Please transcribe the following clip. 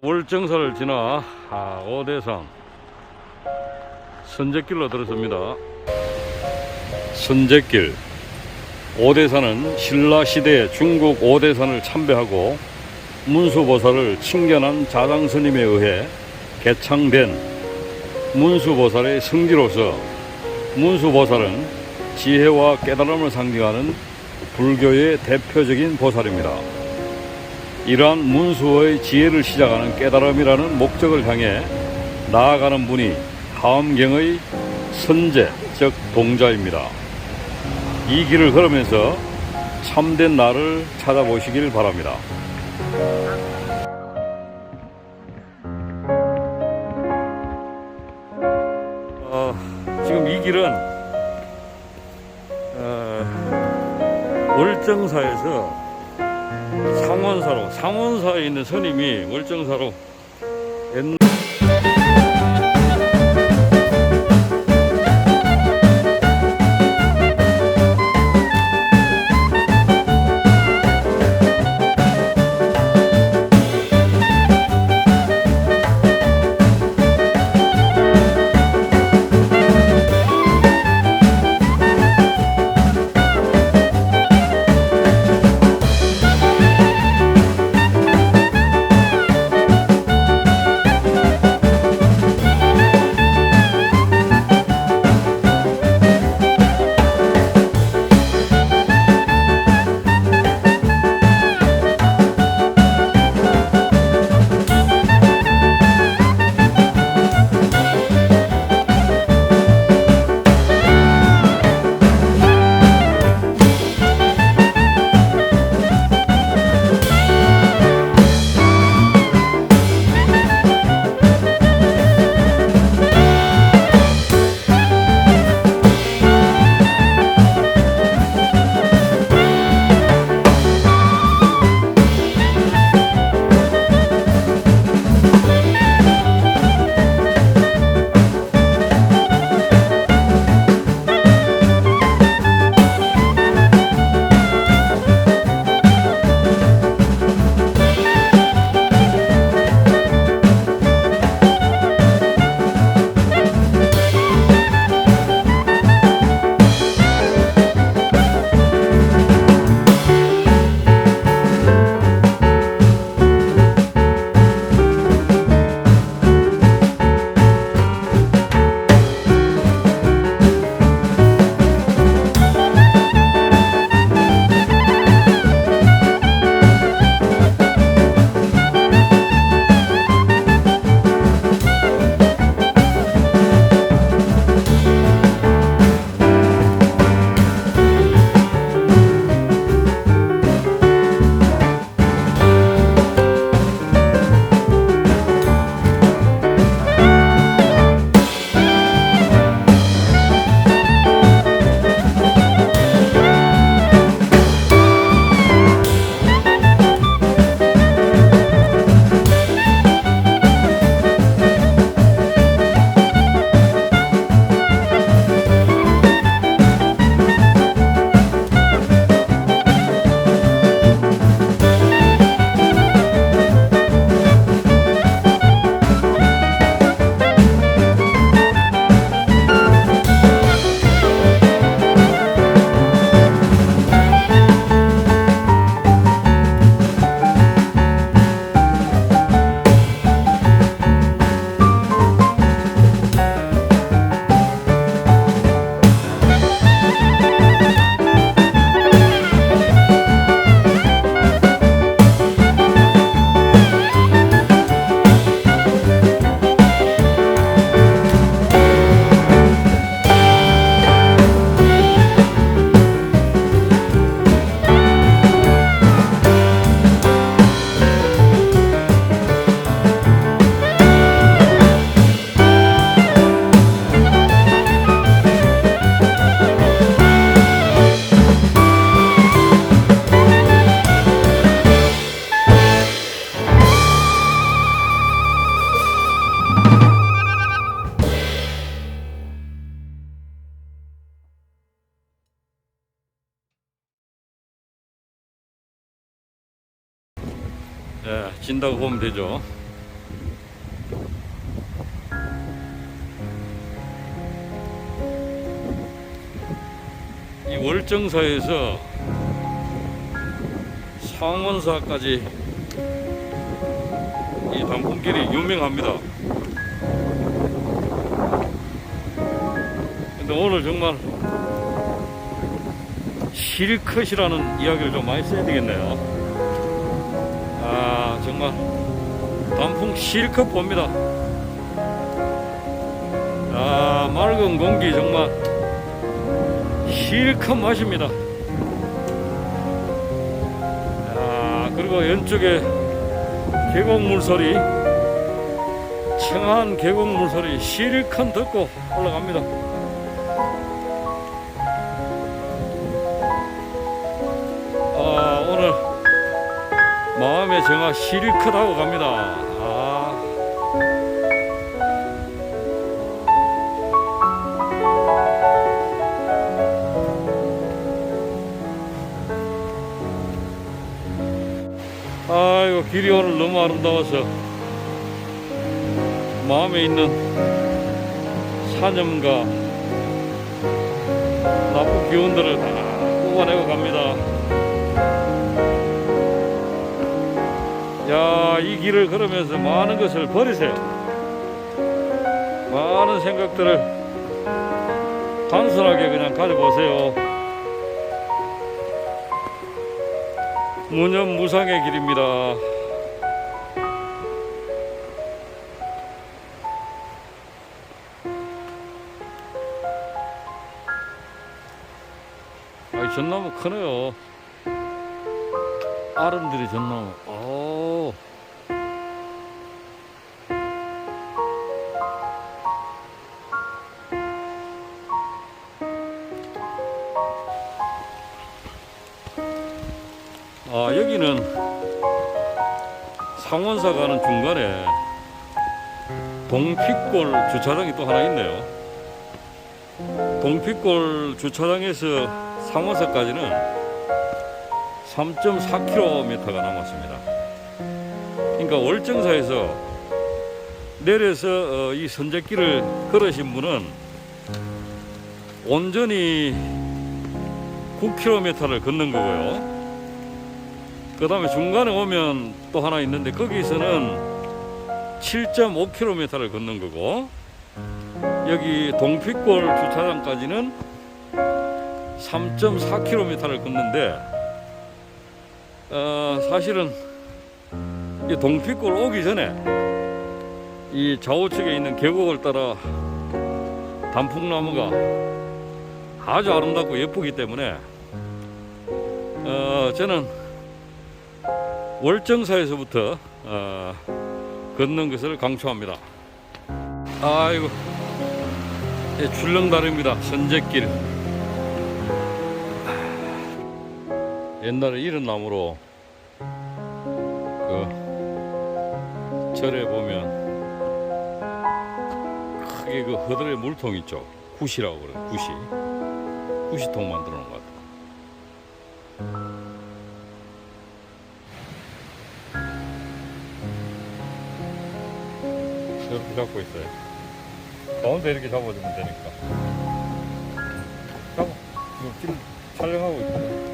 월정사를 지나 아, 오대산 선제길로 들어섭니다. 선제길 오대산은 신라 시대에 중국 오대산을 참배하고 문수보살을 칭견한 자장스님에 의해 개창된 문수보살의 성지로서 문수보살은 지혜와 깨달음을 상징하는 불교의 대표적인 보살입니다. 이러한 문수의 지혜를 시작하는 깨달음이라는 목적을 향해 나아가는 분이 하엄경의 선제, 즉 동자입니다. 이 길을 걸으면서 참된 나를 찾아보시길 바랍니다. 어, 지금 이 길은 어, 월정사에서 상원사로 상원사에 있는 스님이 월정사로 옛날 자, 진다고 보면 되죠. 이 월정사에서 상원사까지 이 단풍길이 유명합니다. 근데 오늘 정말 실컷이라는 이야기를 좀 많이 써야 되겠네요. 아, 정말 단풍 실컷 봅니다. 아, 맑은 공기 정말 실컷 마십니다. 아, 그리고 왼쪽에 계곡물 소리, 청한 계곡물 소리 실컷 듣고 올라갑니다. 마음의 정화 실컷 하고 갑니다. 아. 아이고 길이 오늘 너무 아름다워서 마음에 있는 사념과 나쁜 기운들을 다 뽑아내고 갑니다. 야, 이 길을 걸으면서 많은 것을 버리세요. 많은 생각들을 단순하게 그냥 가져보세요. 무념무상의 길입니다. 아, 전나무 크네요. 아름들이 전나무. 아, 여기는 상원사 가는 중간에 동피골 주차장이 또 하나 있네요. 동피골 주차장에서 상원사까지는 3.4km가 남았습니다. 그러니까 월정사에서 내려서 어, 이 선제길을 걸으신 분은 온전히 9km를 걷는 거고요. 그 다음에 중간에 오면 또 하나 있는데 거기서는 7.5km를 걷는 거고 여기 동피골 주차장까지는 3.4km를 걷는데 어, 사실은 이 동피골 오기 전에 이 좌우측에 있는 계곡을 따라 단풍나무가 아주 아름답고 예쁘기 때문에 어, 저는 월정사에서부터 어, 걷는 것을 강추합니다. 아이고 예, 출렁다리입니다. 선제길. 옛날에 이런 나무로 그 절에 보면 크게 그 허들의 물통 있죠. 구시라고 그래. 구시. 구시통 만들어 놓은 것 같아. 이렇게 잡고 있어요. 가운데 이렇게 잡아주면 되니까. 잡아. 지금 촬영하고 있거든.